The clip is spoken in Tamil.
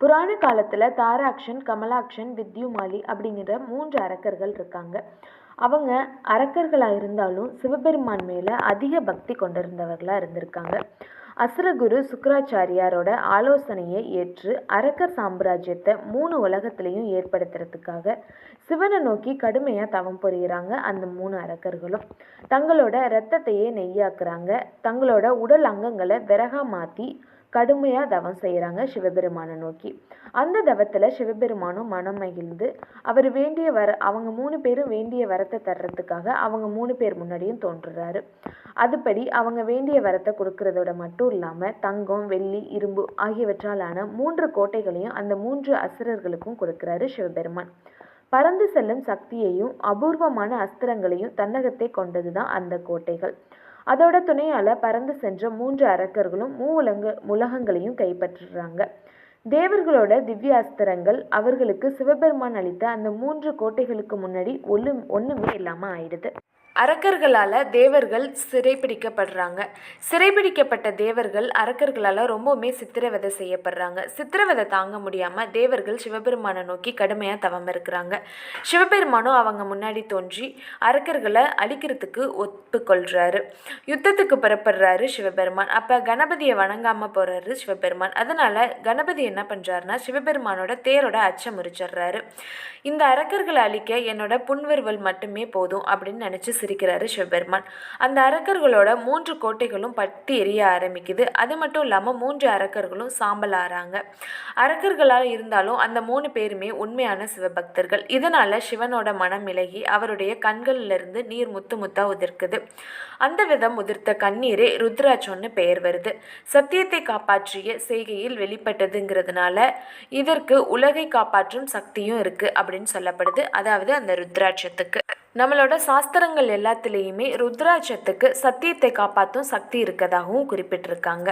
புராண காலத்தில் தாராக்ஷன் கமலாக்ஷன் வித்யுமாலி அப்படிங்கிற மூன்று அரக்கர்கள் இருக்காங்க. அவங்க அரக்கர்களாக இருந்தாலும் சிவபெருமான் மேலே அதிக பக்தி கொண்டிருந்தவர்களாக இருந்திருக்காங்க. அசுரகுரு சுக்கராச்சாரியாரோட ஆலோசனையை ஏற்று அரக்கர் சாம்ராஜ்யத்தை மூணு உலகத்திலையும் ஏற்படுத்துறதுக்காக சிவனை நோக்கி கடுமையாக தவம் புரிகிறாங்க அந்த மூணு அரக்கர்களும். தங்களோட இரத்தத்தையே நெய்யாக்குறாங்க. தங்களோட உடல் அங்கங்களை விறகா மாற்றி கடுமையாக தவம் செய்கிறாங்க சிவபெருமானை நோக்கி. அந்த தவத்தில் சிவபெருமானும் மனம் மகிழ்ந்து அவர் வேண்டிய வர அவங்க மூணு பேரும் வேண்டிய வரத்தை தர்றதுக்காக அவங்க மூணு பேர் முன்னாடியும் தோன்றுறாரு. அதுபடி அவங்க வேண்டிய வரத்தை கொடுக்கறதோட மட்டும் இல்லாமல் தங்கம் வெள்ளி இரும்பு ஆகியவற்றாலான மூன்று கோட்டைகளையும் அந்த மூன்று அசுரர்களுக்கும் கொடுக்குறாரு சிவபெருமான். பறந்து செல்லும் சக்தியையும் அபூர்வமான அஸ்திரங்களையும் தன்னகத்தை கொண்டது தான் அந்த கோட்டைகள். அதோட துணையால பறந்து சென்ற மூன்று அரக்கர்களும் மூவுலங்க உலகங்களையும் கைப்பற்றுறாங்க. தேவர்களோட திவ்ய அஸ்திரங்கள் அவர்களுக்கு சிவபெருமான் அளித்த அந்த மூன்று கோட்டைகளுக்கு முன்னாடி ஒன்று ஒன்றுமே இல்லாமல் ஆயிடுது. அரக்கர்களால் தேவர்கள் சிறைப்பிடிக்கப்படுறாங்க சிறைப்பிடிக்கப்பட்ட தேவர்கள் அரக்கர்களால் ரொம்பவுமே சித்திரவதை செய்யப்படுறாங்க. சித்திரவதை தாங்க முடியாமல் தேவர்கள் சிவபெருமானை நோக்கி கடுமையாக தவம் இருக்கிறாங்க. சிவபெருமானும் அவங்க முன்னாடி தோன்றி அரக்கர்களை அழிக்கிறதுக்கு ஒப்புக்கொள்கிறாரு யுத்தத்துக்கு புறப்படுறாரு சிவபெருமான். அப்போ கணபதியை வணங்காமல் போகிறாரு சிவபெருமான். அதனால் கணபதி என்ன பண்ணுறாருன்னா சிவபெருமானோட தேரோட அச்சம் முறிச்சிடுறாரு. இந்த அரக்கர்களை அழிக்க என்னோட புன்வருவல் மட்டுமே போதும் அப்படின்னு நினச்சி சிரிக்கிறாரு சிவபெருமான். அந்த அரக்கர்களோட மூன்று கோட்டைகளும் பட்டி எரிய ஆரம்பிக்குது. அது மட்டும் இல்லாமல் மூன்று அரக்கர்களும் சாம்பல் ஆறாங்க அரக்கர்களாக இருந்தாலும் அந்த மூணு பேருமே உண்மையான சிவபக்தர்கள். இதனால் சிவனோட மனம் விலகி அவருடைய கண்களிலிருந்து நீர் முத்து முத்தா உதிர்க்குது. அந்த விதம் உதிர்த்த கண்ணீரே ருத்ராட்சம்னு பெயர் வருது. சத்தியத்தை காப்பாற்றிய செய்கையில் வெளிப்பட்டதுங்கிறதுனால இதற்கு உலகை காப்பாற்றும் சக்தியும் இருக்குது அப்படின்னு சொல்லப்படுது. அதாவது அந்த ருத்ராட்சத்துக்கு. நம்மளோட சாஸ்திரங்கள் எல்லாத்துலேயுமே ருத்ராட்சத்துக்கு சத்தியத்தை காப்பாற்றும் சக்தி இருக்கதாகவும் குறிப்பிட்டிருக்காங்க.